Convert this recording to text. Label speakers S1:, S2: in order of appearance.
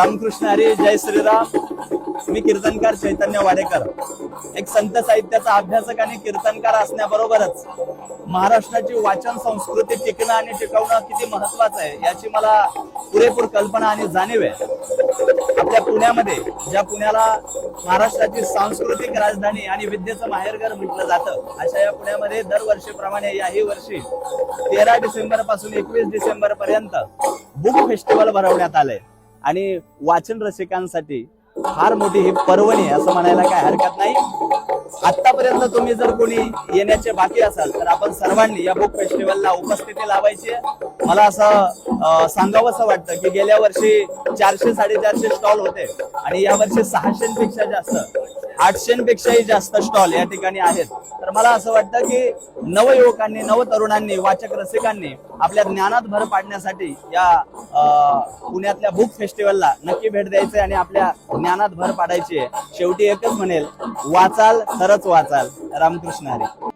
S1: रामकृष्ण हरी जय श्रीराम. मी कीर्तनकार चैतन्य वाडेकर. एक संत साहित्याचा अभ्यासक आणि कीर्तनकार असण्याबरोबरच महाराष्ट्राची वाचन संस्कृती टिकणं आणि टिकवणं किती महत्वाचं आहे याची मला पुरेपूर कल्पना आणि जाणीव आहे. आपल्या पुण्यामध्ये ज्या पुण्याला महाराष्ट्राची सांस्कृतिक राजधानी आणि विद्येचं माहेरघर म्हटलं जातं अशा या पुण्यामध्ये दरवर्षीप्रमाणे याही वर्षी तेरा डिसेंबरपासून एकवीस डिसेंबर पर्यंत बुक फेस्टिवल भरवण्यात आलंय. आणि वाचन रसिकांसाठी फार मोठी ही पर्वणी आहे असं म्हणायला काय हरकत नाही आतापर्यंत तुम्ही जर कोणी येण्याचे बाकी असाल तर आपण सर्वांनी या बुक फेस्टिवलला उपस्थिती लावायची आहे. मला असं सांगावं वाटतं की गेल्या वर्षी चारशे साडेचारशे स्टॉल होते आणि या वर्षी सहाशेपेक्षा जास्त आठशेपेक्षाही जास्त स्टॉल या ठिकाणी आहेत. तर मला असं वाटतं की नवयुवकांनी नवतरुणांनी वाचक रसिकांनी आपल्या ज्ञानात भर पाडण्यासाठी या पुण्यातल्या बुक फेस्टिवलला नक्की भेट द्यायचे आणि आपल्या ज्ञानात भर पाडायची आहे. शेवटी एकच म्हणेल वाचाल खरंच वाचाल. रामकृष्ण हरी.